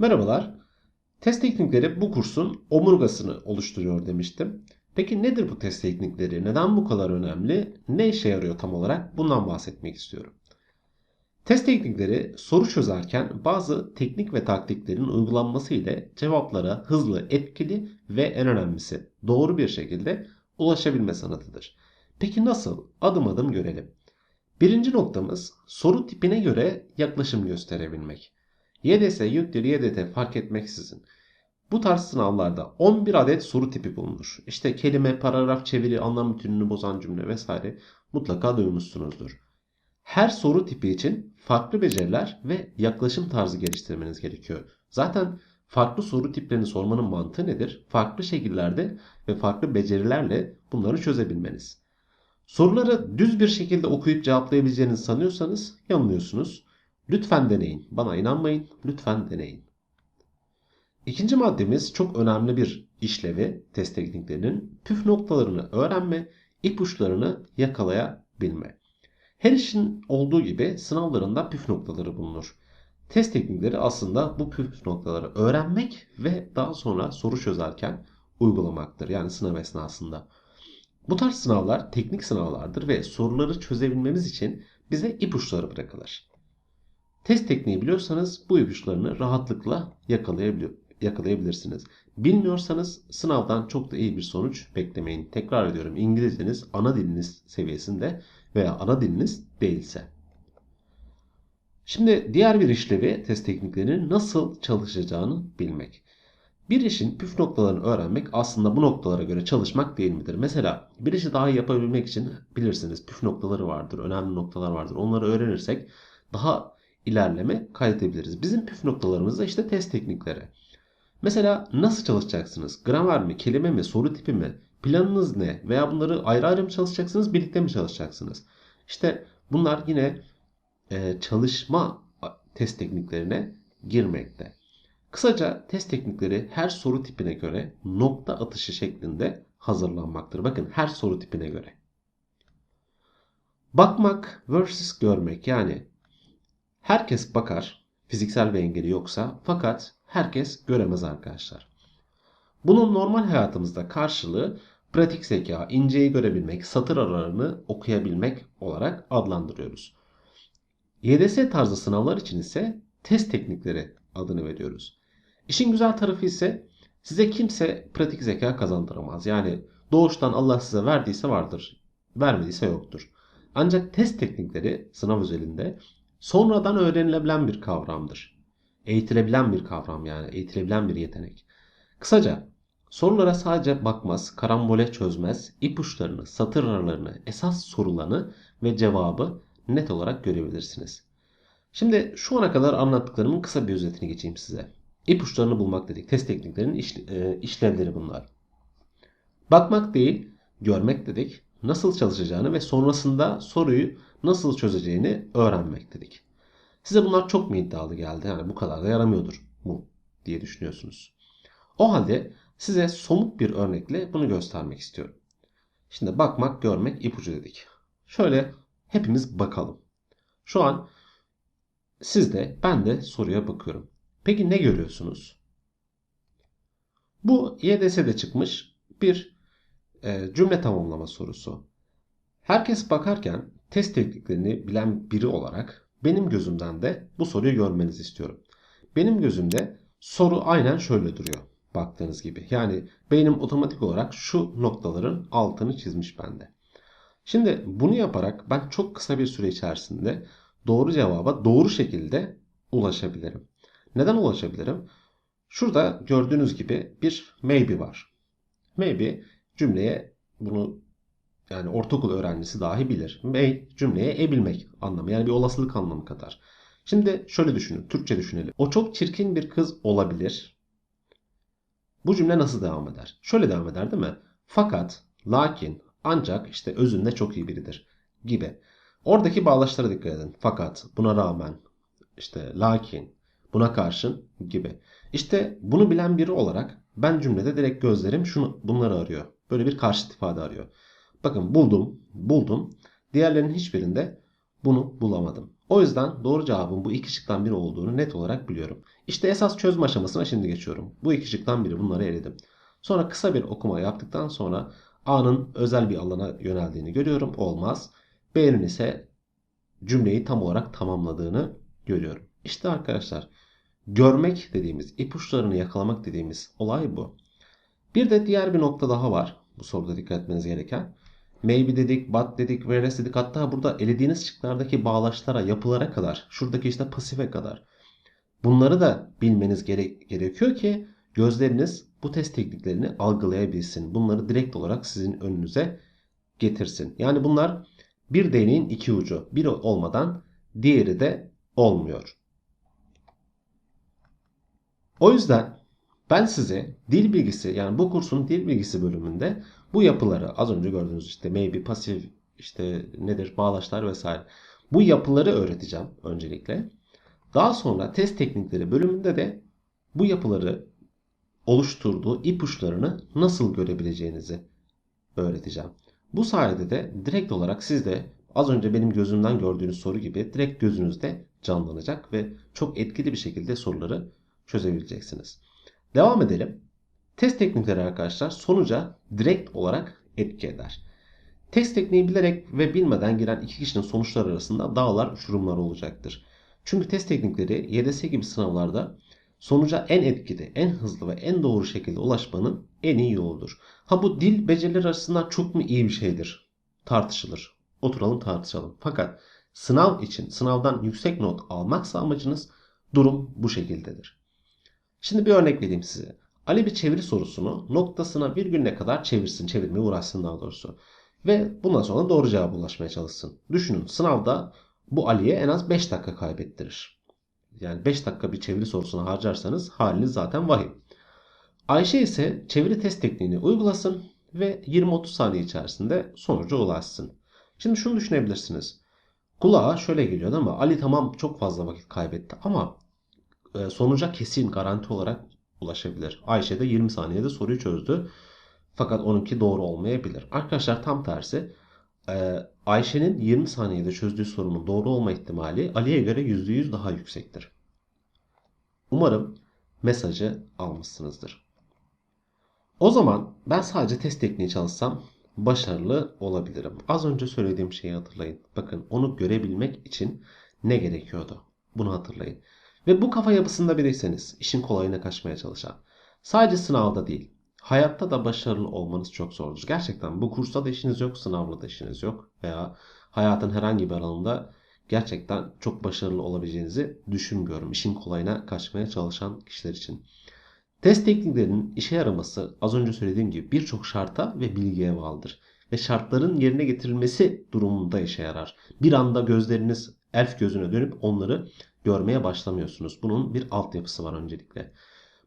Merhabalar. Test teknikleri bu kursun omurgasını oluşturuyor demiştim. Peki nedir bu test teknikleri? Neden bu kadar önemli? Ne işe yarıyor tam olarak? Bundan bahsetmek istiyorum. Test teknikleri soru çözerken bazı teknik ve taktiklerin uygulanması ile cevaplara hızlı, etkili ve en önemlisi doğru bir şekilde ulaşabilme sanatıdır. Peki nasıl? Adım adım görelim. Birinci noktamız soru tipine göre yaklaşım gösterebilmek. YDS, YÖTDİR, YDT fark etmeksizin bu tarz sınavlarda 11 adet soru tipi bulunur. İşte kelime, paragraf, çeviri, anlam bütününü bozan cümle vesaire mutlaka duymuşsunuzdur. Her soru tipi için farklı beceriler ve yaklaşım tarzı geliştirmeniz gerekiyor. Zaten farklı soru tiplerini sormanın mantığı nedir? Farklı şekillerde ve farklı becerilerle bunları çözebilmeniz. Soruları düz bir şekilde okuyup cevaplayabileceğinizi sanıyorsanız yanılıyorsunuz. Lütfen deneyin. Bana inanmayın. Lütfen deneyin. İkinci maddemiz çok önemli bir işlevi test tekniklerinin püf noktalarını öğrenme, ipuçlarını yakalayabilme. Her işin olduğu gibi sınavlarında püf noktaları bulunur. Test teknikleri aslında bu püf noktaları öğrenmek ve daha sonra soru çözerken uygulamaktır. Yani sınav esnasında. Bu tarz sınavlar teknik sınavlardır ve soruları çözebilmemiz için bize ipuçları bırakılır. Test tekniği biliyorsanız bu ipuçlarını rahatlıkla yakalayabilirsiniz. Bilmiyorsanız sınavdan çok da iyi bir sonuç beklemeyin. Tekrar ediyorum İngilizceniz ana diliniz seviyesinde veya ana diliniz değilse. Şimdi diğer bir işlevi test tekniklerinin nasıl çalışacağını bilmek. Bir işin püf noktalarını öğrenmek aslında bu noktalara göre çalışmak değil midir? Mesela bir işi daha iyi yapabilmek için bilirsiniz püf noktaları vardır, önemli noktalar vardır. Onları öğrenirsek daha ilerleme kaydedebiliriz. Bizim püf noktalarımız da işte test teknikleri. Mesela nasıl çalışacaksınız? Gramer mi, kelime mi, soru tipi mi? Planınız ne? Veya bunları ayrı ayrı mı çalışacaksınız, birlikte mi çalışacaksınız? İşte bunlar yine e, çalışma test tekniklerine girmekte. Kısaca test teknikleri her soru tipine göre nokta atışı şeklinde hazırlanmaktır. Bakın her soru tipine göre. Bakmak versus görmek yani herkes bakar fiziksel bir engeli yoksa fakat herkes göremez arkadaşlar. Bunun normal hayatımızda karşılığı pratik zeka, inceyi görebilmek, satır aralarını okuyabilmek olarak adlandırıyoruz. YDS tarzı sınavlar için ise test teknikleri adını veriyoruz. İşin güzel tarafı ise size kimse pratik zeka kazandıramaz. Yani doğuştan Allah size verdiyse vardır, vermediyse yoktur. Ancak test teknikleri sınav özelinde sonradan öğrenilebilen bir kavramdır. Eğitilebilen bir kavram yani eğitilebilen bir yetenek. Kısaca sorulara sadece bakmaz, karambole çözmez, ipuçlarını, satır aralarını, esas sorularını ve cevabı net olarak görebilirsiniz. Şimdi şu ana kadar anlattıklarımın kısa bir özetini geçeyim size. İpuçlarını bulmak dedik. Test tekniklerinin e, işlevleri bunlar. Bakmak değil, görmek dedik. Nasıl çalışacağını ve sonrasında soruyu nasıl çözeceğini öğrenmek dedik. Size bunlar çok mu iddialı geldi? Yani bu kadar da yaramıyordur mu diye düşünüyorsunuz. O halde size somut bir örnekle bunu göstermek istiyorum. Şimdi bakmak, görmek, ipucu dedik. Şöyle hepimiz bakalım. Şu an siz de ben de soruya bakıyorum. Peki ne görüyorsunuz? Bu YDS'de çıkmış bir e, cümle tamamlama sorusu. Herkes bakarken test tekniklerini bilen biri olarak benim gözümden de bu soruyu görmenizi istiyorum. Benim gözümde soru aynen şöyle duruyor baktığınız gibi. Yani beynim otomatik olarak şu noktaların altını çizmiş bende. Şimdi bunu yaparak ben çok kısa bir süre içerisinde doğru cevaba doğru şekilde ulaşabilirim. Neden ulaşabilirim? Şurada gördüğünüz gibi bir maybe var. Maybe cümleye bunu yani ortaokul öğrencisi dahi bilir. May cümleye e bilmek anlamı yani bir olasılık anlamı kadar. Şimdi şöyle düşünün. Türkçe düşünelim. O çok çirkin bir kız olabilir. Bu cümle nasıl devam eder? Şöyle devam eder değil mi? Fakat, lakin, ancak işte özünde çok iyi biridir gibi. Oradaki bağlaçlara dikkat edin. Fakat, buna rağmen, işte lakin, buna karşın gibi. İşte bunu bilen biri olarak ben cümlede direkt gözlerim şunu bunları arıyor. Böyle bir karşıt ifade arıyor. Bakın buldum, buldum. Diğerlerinin hiçbirinde bunu bulamadım. O yüzden doğru cevabın bu iki şıktan biri olduğunu net olarak biliyorum. İşte esas çözüm aşamasına şimdi geçiyorum. Bu iki şıktan biri bunları eledim. Sonra kısa bir okuma yaptıktan sonra A'nın özel bir alana yöneldiğini görüyorum. Olmaz. B'nin ise cümleyi tam olarak tamamladığını görüyorum. İşte arkadaşlar görmek dediğimiz, ipuçlarını yakalamak dediğimiz olay bu. Bir de diğer bir nokta daha var bu soruda dikkat etmeniz gereken. Maybe dedik, but dedik, whereas dedik. Hatta burada elediğiniz şıklardaki bağlaçlara, yapılara kadar, şuradaki işte pasife kadar. Bunları da bilmeniz gere gerekiyor ki gözleriniz bu test tekniklerini algılayabilsin. Bunları direkt olarak sizin önünüze getirsin. Yani bunlar bir değneğin iki ucu. Biri olmadan diğeri de olmuyor. O yüzden ben size dil bilgisi yani bu kursun dil bilgisi bölümünde bu yapıları az önce gördüğünüz işte maybe, pasif, işte nedir bağlaçlar vesaire. Bu yapıları öğreteceğim öncelikle. Daha sonra test teknikleri bölümünde de bu yapıları oluşturduğu ipuçlarını nasıl görebileceğinizi öğreteceğim. Bu sayede de direkt olarak siz de az önce benim gözümden gördüğünüz soru gibi direkt gözünüzde canlanacak ve çok etkili bir şekilde soruları çözebileceksiniz. Devam edelim. Test teknikleri arkadaşlar sonuca direkt olarak etki eder. Test tekniği bilerek ve bilmeden giren iki kişinin sonuçları arasında dağlar uçurumlar olacaktır. Çünkü test teknikleri YDS gibi sınavlarda sonuca en etkili, en hızlı ve en doğru şekilde ulaşmanın en iyi yoludur. Ha bu dil becerileri açısından çok mu iyi bir şeydir? Tartışılır. Oturalım tartışalım. Fakat sınav için sınavdan yüksek not almaksa amacınız durum bu şekildedir. Şimdi bir örnek vereyim size. Ali bir çeviri sorusunu noktasına virgülüne kadar çevirsin, çevirmeye uğraşsın daha doğrusu. Ve bundan sonra doğru cevaba ulaşmaya çalışsın. Düşünün sınavda bu Ali'ye en az 5 dakika kaybettirir. Yani 5 dakika bir çeviri sorusuna harcarsanız haliniz zaten vahim. Ayşe ise çeviri test tekniğini uygulasın ve 20-30 saniye içerisinde sonuca ulaşsın. Şimdi şunu düşünebilirsiniz. Kulağa şöyle geliyor ama Ali tamam çok fazla vakit kaybetti ama sonuca kesin garanti olarak ulaşabilir. Ayşe de 20 saniyede soruyu çözdü. Fakat onunki doğru olmayabilir. Arkadaşlar tam tersi. E, Ayşe'nin 20 saniyede çözdüğü sorunun doğru olma ihtimali Ali'ye göre %100 daha yüksektir. Umarım mesajı almışsınızdır. O zaman ben sadece test tekniği çalışsam başarılı olabilirim. Az önce söylediğim şeyi hatırlayın. Bakın onu görebilmek için ne gerekiyordu? Bunu hatırlayın. Ve bu kafa yapısında biriyseniz, işin kolayına kaçmaya çalışan, sadece sınavda değil, hayatta da başarılı olmanız çok zordur. Gerçekten bu kursta da işiniz yok, sınavla da işiniz yok veya hayatın herhangi bir alanında gerçekten çok başarılı olabileceğinizi düşünmüyorum. İşin kolayına kaçmaya çalışan kişiler için. Test tekniklerinin işe yaraması az önce söylediğim gibi birçok şarta ve bilgiye bağlıdır. Ve şartların yerine getirilmesi durumunda işe yarar. Bir anda gözleriniz elf gözüne dönüp onları görmeye başlamıyorsunuz. Bunun bir altyapısı var öncelikle.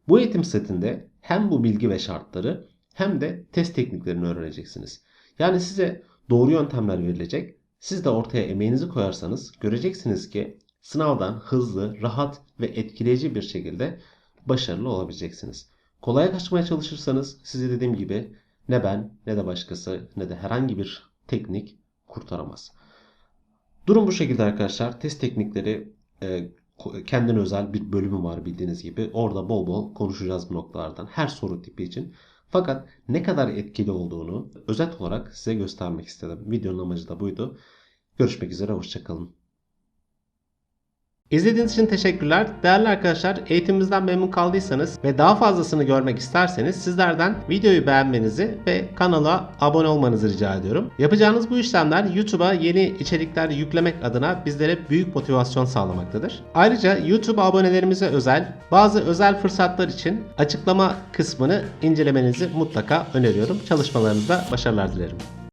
Bu eğitim setinde hem bu bilgi ve şartları hem de test tekniklerini öğreneceksiniz. Yani size doğru yöntemler verilecek. Siz de ortaya emeğinizi koyarsanız göreceksiniz ki sınavdan hızlı, rahat ve etkileyici bir şekilde başarılı olabileceksiniz. Kolaya kaçmaya çalışırsanız sizi dediğim gibi ne ben ne de başkası ne de herhangi bir teknik kurtaramaz. Durum bu şekilde arkadaşlar. Test teknikleri kendine özel bir bölümü var bildiğiniz gibi. Orada bol bol konuşacağız bu noktalardan. Her soru tipi için. Fakat ne kadar etkili olduğunu özet olarak size göstermek istedim. Videonun amacı da buydu. Görüşmek üzere, hoşçakalın. İzlediğiniz için teşekkürler. Değerli arkadaşlar eğitimimizden memnun kaldıysanız ve daha fazlasını görmek isterseniz sizlerden videoyu beğenmenizi ve kanala abone olmanızı rica ediyorum. Yapacağınız bu işlemler YouTube'a yeni içerikler yüklemek adına bizlere büyük motivasyon sağlamaktadır. Ayrıca YouTube abonelerimize özel bazı özel fırsatlar için açıklama kısmını incelemenizi mutlaka öneriyorum. Çalışmalarınızda başarılar dilerim.